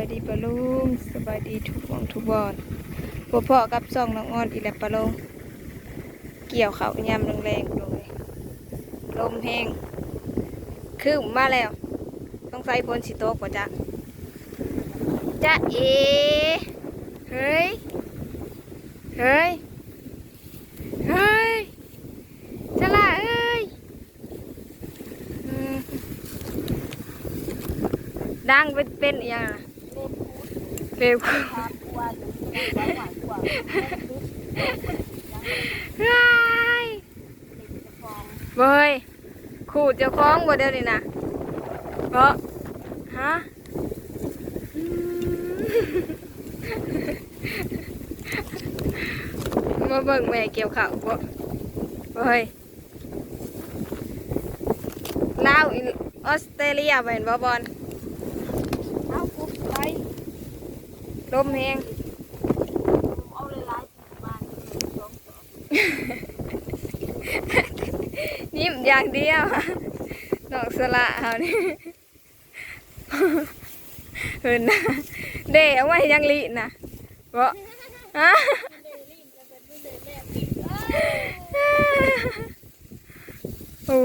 บายดีปะลุงสบายดีทุกหวงทุกบอนพวพ่อกับซ่องน้องอ้อนอีแลปะลุงเกี่ยวเขายามแรงๆเลยลมแห้งคือมาแล้ว ต้องใส่พลสิโตกว่าจ๊ะจ๊ะเอเฮ้ยเฮ้ยเฮ้ยจะละเอ้ยดังเป็นเป็นอย่าง เร็วเฮ้ยเบยขูดเจ้าของบ่เดียวนี่นะเพราะฮะมาเบิ่งแม่เกี่ยวข้าวบ่เฮ้ยลาวออสเตรเลียเห็นบ่บอล เอาคุบไป ลมแห้งเอาเลยไล่มาสองสองยิ้มอย่างเดียวดอกสละเขานี่เห็นนะเด้เอาไว้ยังลีนะบ่ฮะโอ้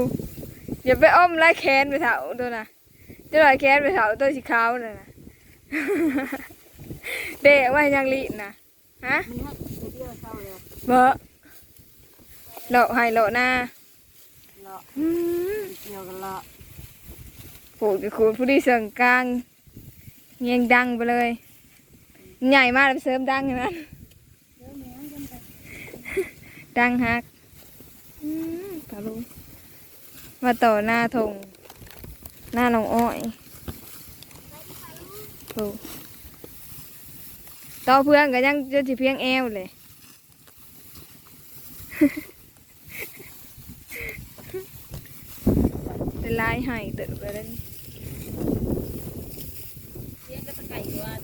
อย่าไปอ้อมไล่แคนไปเถาตัวน่ะจะไล่แคนไปเถาตัวสีขาวน่ะนะ เด้เอาไว้ยังลีนะฮะมันให้เดียวเศร้าเลยบ่เลาะให้เลาะหน้าเลาะอืมเดียวกันเลาะปลูกกับคุณผู้ดีเสียงกลางเงียงดังไปเลย ใหญ่มากเลยเสริมดังอย่างนั้นดังฮักอืมปลาลูมาต่อหน้าทงหน้าน้องอ้อยโอ้ ต่อเพื่อนก็ยังจะสิเพียงแอวเลยเป็นลายไห้เติบไปแล้วนี่เลี้ยงก็ตะไก่ว่า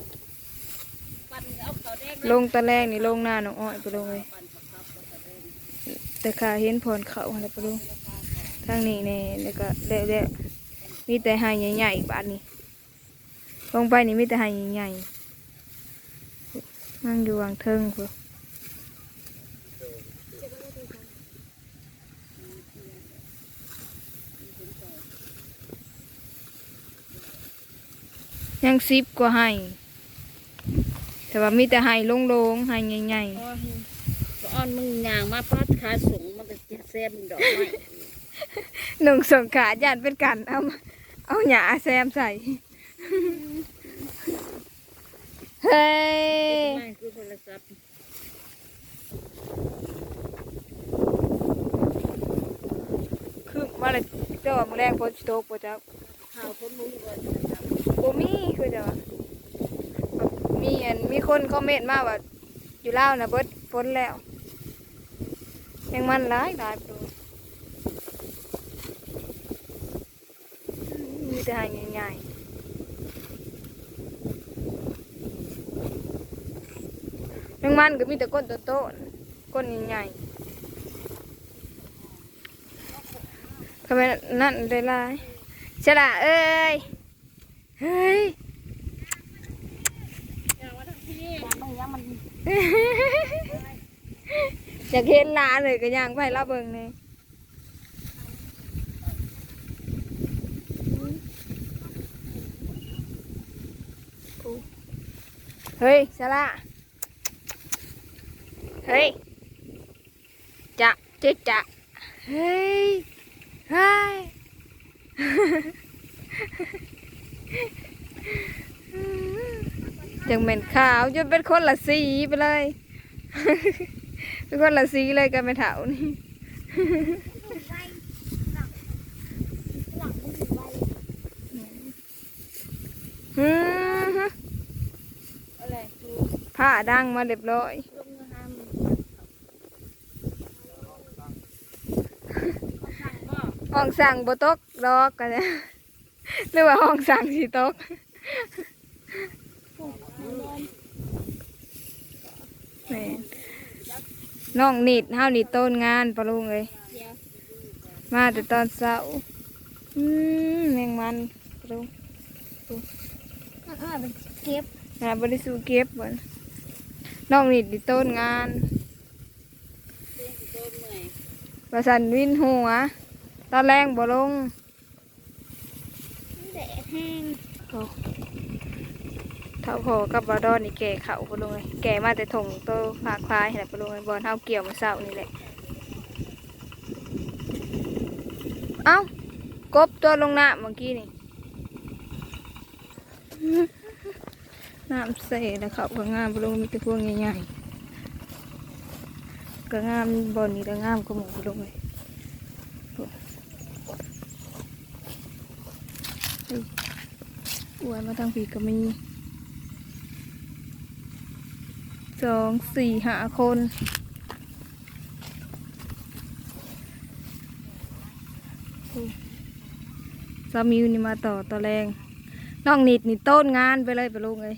ปั่นเอาเขาแดงลงตะแรกนี่ลงหน้าน้องอ้อยไปลงเลยปั่นกับครับกับแดงแต่ขาเห็นพรเขาอะไรไปลงทางนี้เนี่ยแล้วก็เละๆมีแต่ไห้ใหญ่ๆบาดนี้ลงไปนี่มีแต่ไห้ใหญ่ๆ นั่งอยู่วางเทิงพูยังซิบกว่าไห้ แต่ว่ามีแต่ไห้โล่งๆไห้ใหญ่อ๋ออ้อนมึงยางมาพัดขาสูงมันก็จะแซมดอกไม้ๆหนึ่งสงขาญาติเป็นกัน เอามาเอาหยาแซมใส่ เฮ้ยไม่คือโทรศัพท์คือมาเลยเจ้าว่ามือแรงพ้นสโตกปะจ้าข่าวคนมุ้งก่อนโบมีคือจะว่ามีอันมีคนคอมเมนต์มาว่าอยู่ล่าวนะเบิดพ้นแล้วยังมันร้ายหลายตัวมีแต่หายใหญ่ๆ ยังมันก็มีแต่ก้นโตๆก้นใหญ่ๆทำไมนั่นเลยลายฉลาเอ้ย เฮ้ยยังไม่ยังมันอยากเห็นหลานเลยก็ย่างไปรับเบิ่งนี่เฮ้ยสละ เฮ้ย จะจะจะ เฮ้ยเฮ้ยจังเหม็นขาวจนเป็นคนละสีไปเลย เป็นคนละสีเลยกันไปเถานี่ฮึอะไรผ้าดังมาเรียบร้อย ลงเงิน ห้ามห้องสั่งบตกดอกกันนะหรือว่าห้องสั่งสีตกแม่นน้องนิดห้าวนิดต้นงานปะลุงเลยมาแต่ตอนเช้าอืมแมงมันปะลุงก็อ้อเป็นเก็บงานบริสุทธิ์เก็บบ่นน้องนี่ดิต้นงานเต้นสิโดนเมื่อยประสันวินหัว ตอนแรงบ่ลงแดดแห้งโอ้เท่าพอกับบาดอนนี่แก่เขาบ่ลงเลยแก่มาแต่ถงโตผากคลายแหละบ่ลงเลยบอลเท้าเกี่ยวมาเศร้านี่แหละเอ้ากบตัวลงน้ำเมื่อกี้นี่น้ำเสแล้วเขาก็งามบ่ลงมีแต่พวกใหญ่ๆก็งามบอลนี่ก็งามก็หมูบ่ลงเลย อวยมาทางผีก็มีสองสี่ห้าคนสามิวนี่มาต่อต่อแรงน้องนิดนี่ต้นงานไปเลยไปลงเลย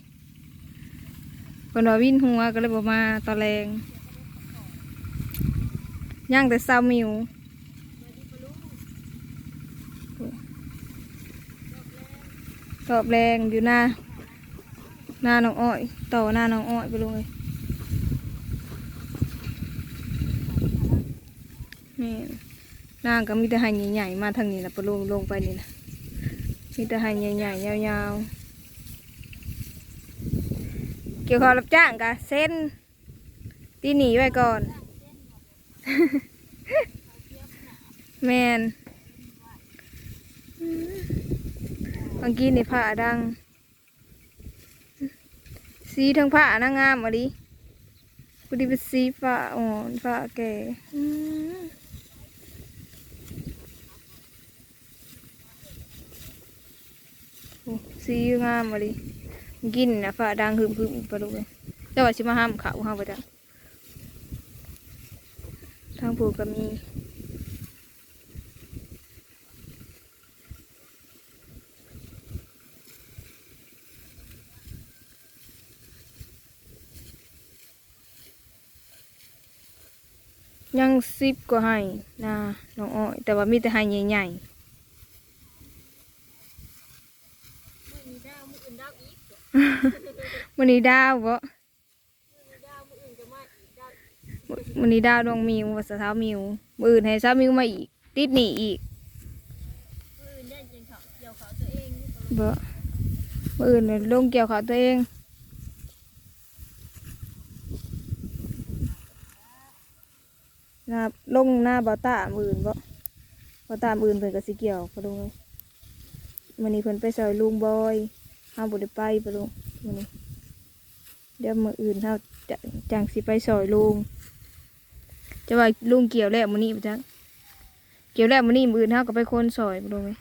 คนว่าวินหัวก็เลยบอกมาต่อแรงย่างแต่สามิว อบแรงอยู่หน้า หน้าน้องอ้อย ต่อหน้าน้องอ้อยไปเลยนี่นางก็มีแต่หายใหญ่ๆมาทางนี้นะไปลงลงไปนี่นะมีแต่หายใหญ่ๆยาวๆ เกี่ยวกับรับจ้างกะเส้นตีหนีไว้ก่อน แมน เมื่อกี้นี่ผ้าดัง สีทั้งผ้านางงามอะดิกูดีเป็นสีฟ้าอ่อนฟ้าแก่สีงามอะดิกินนะฟ้าดังหึมหึมไปเลยเจ้าว่าชิมาห้ามเขาห้ามไปจังทางผูกก็มี ยังสิบก็ให้นะน้องอ้อยแต่ว่ามีแต่ให้ใหญ่ๆมันนี้ดาวบ่มันนี้ดาวดวงมิวว่าสะเท้ามิวมืออื่นให้สาวมิวมาอีก ติดหนีอีกบ่มืออื่นน่ะลงเกี่ยวเขาตัวเอง หน้าลงหน้าบ่ตามืออื่นบ่บ่ตามืออื่นเพิ่นก็สิเกี่ยวปะลุงเอ้มื้อนี้เพิ่นไปซอยลุงบอยเฮาบ่ได้ไปปะลุงมื้อนี้เดี๋ยวมื้ออื่นเฮาจะจังสิไปซอยลุงจะว่าลุงเกี่ยวแล้วมื้อนี้บ่จังเกี่ยวแล้วมื้อนี้มื้ออื่นเฮาก็ไปคนซอยปะลุงเอ้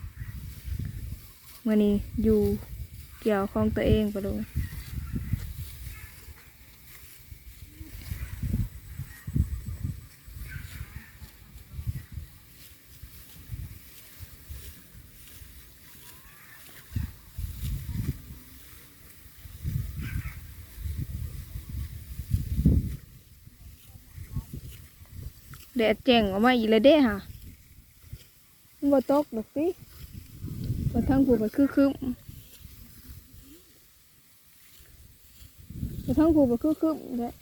มื้อนี้อยู่เกี่ยวของตัวเองปะลุง แดดแจ้งออกมาอีกแล้วเด้ค่ะมันบ่ตกดอกสิบ่ทางผูมันคือคึมบ่ทางผูมันคือคึมแหละ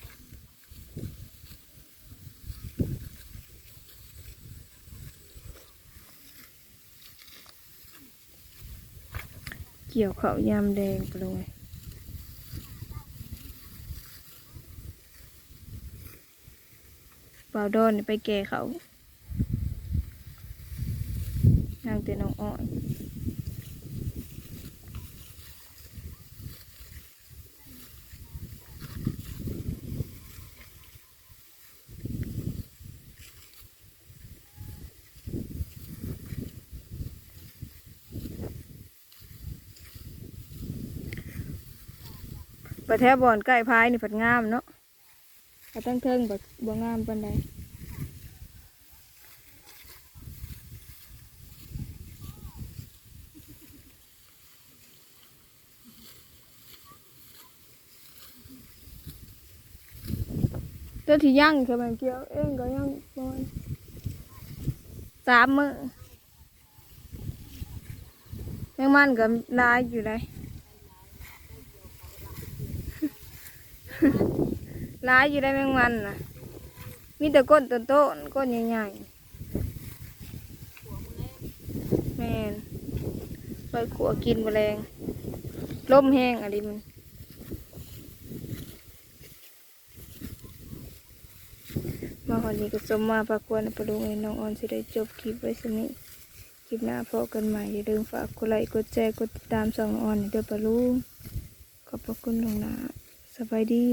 เกี่ยวเขาวยามแดงไปเลย เปล่าดอนไปแก่เขานางเตน้องอ้อยประแทบบอนใกล้พายนี่ผัดงามเนาะ แต่ตั้งเทิงแบบบ่งามปานใดตัวที่ย่างคือมันเกี่ยวเองก็ย่างประมาณสามมือแมงมันก็ลายอยู่เลย ร้ายอยู่ได้แมงวันนะมีแต่ก้นโตโตๆก้นใหญ่ๆแม่นไปขัวกินแมลงลมแห้งอะไรมันมาวันนี้ก็สมมาพาควรประดุงให้น้องออนสิได้จบคลิปไว้สนิคลิปหน้าพบกันใหม่อย่าลืมฝากกดไลค์กดแชร์กดติดตามช่องออนให้เด้อปะลุงขอบพระคุณลวงหนาสบายดี